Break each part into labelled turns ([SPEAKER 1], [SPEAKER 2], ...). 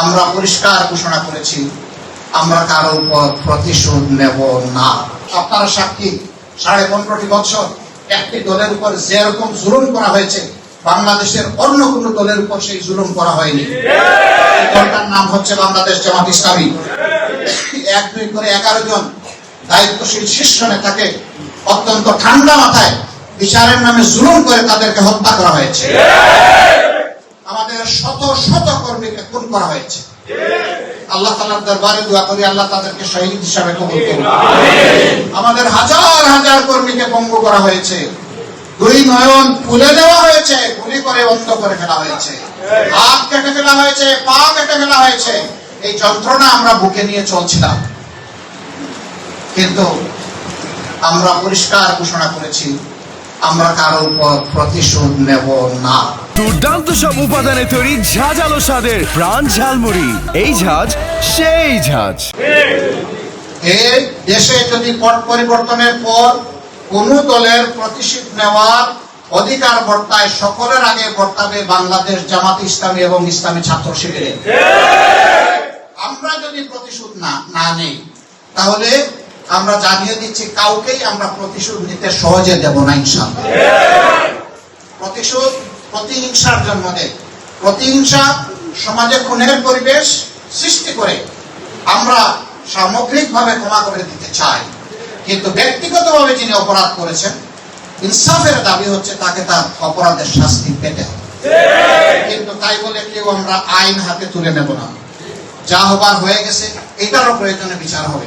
[SPEAKER 1] আমরা পরিষ্কার ঘোষণা করেছি, আমরা কারও উপর প্রতিশোধ নেব না। আপনারা সাক্ষী, সাড়ে পনেরোটি বছর একটি দলের উপর যেরকম জুলুম করা হয়েছে, বাংলাদেশের অন্য কোনো দলের উপর সেই জুলুম করা হয়নি। দলটার নাম হচ্ছে বাংলাদেশ জামাত ইসলামী। এক, দুই করে এগারো জন দায়িত্বশীল শীর্ষ নেতাকে অত্যন্ত ঠান্ডা মাথায় বিচারের নামে জুলুম করে তাদেরকে হত্যা করা হয়েছে। আমাদের শত শত কর্মীকে খুন করা হয়েছে। আল্লাহ তালার দরবারে দোয়া করি, আল্লাহ তাদেরকে শহীদ হিসাবে কবুল করুন। আমাদের হাজার হাজার কর্মীকে পঙ্গু করা হয়েছে। দুই নয়ন তুলে দেওয়া হয়েছে, গুলি করে অন্ধ করে ফেলা হয়েছে। হাত কেটে ফেলা হয়েছে, পা কেটে ফেলা হয়েছে। এই যন্ত্রণা আমরা বুকে নিয়ে চলছিলাম। কিন্তু আমরা পরিষ্কার ঘোষণা করেছি আমরা কারও প্রতিশোধ নেব না।
[SPEAKER 2] দুর্দান্ত সব উপাদানে তৈরি ঝাঁঝালো স্বাদের প্রাণ ঝালমুড়ি। এই ঝাঁজ সেই ঝাঁজ।
[SPEAKER 1] এ দেশে যদি পট পরিবর্তনের পর কোন দলের প্রতিশোধ নেওয়ার অধিকার বর্তায় সকলের আগে বর্তাবে বাংলাদেশ জামাত ইসলামী এবং ইসলামী ছাত্র শিবিরে। আমরা যদি প্রতিশোধ না না নেই তাহলে আমরা জানিয়ে দিচ্ছি, কাউকেই আমরা প্রতিশোধ নিতে সহজে দেব না ইনশাল্লাহ প্রতিশোধ প্রতিহিংসার জন্ম দেয়। প্রতিহিংসা সমাজে খুনের পরিবেশ সৃষ্টি করে। আমরা সামগ্রিকভাবে ক্ষমা করে দিতে চাই। কিন্তু ব্যক্তিগতভাবে যিনি অপরাধ করেছেন, ইনসাফের দাবি হচ্ছে তাকে তার অপরাধের শাস্তি পেতে হবে। কিন্তু তাই বলে কেউ আমরা আইন হাতে তুলে নেব না। যা হবার হয়ে গেছে, এটারও প্রয়োজনে বিচার হবে।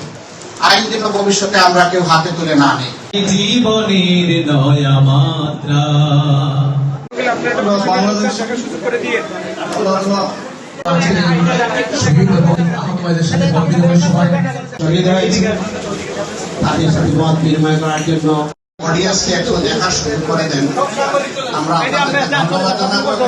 [SPEAKER 1] আইন যেন ভবিষ্যতে আমরা কেউ হাতে তুলে না নেই
[SPEAKER 3] জীবনের নয়া মাত্রা।
[SPEAKER 4] শহীদ এবং আহতদের সাথে বন্ধুদের সবাই
[SPEAKER 1] শহীদ হয়েছে তাদের সাথে মত বিনিময় করার জন্য অডিয়েন্সকে একটু দেখা শুরু করে দেন। আমরা আপনাদেরকে ধন্যবাদ জানাব।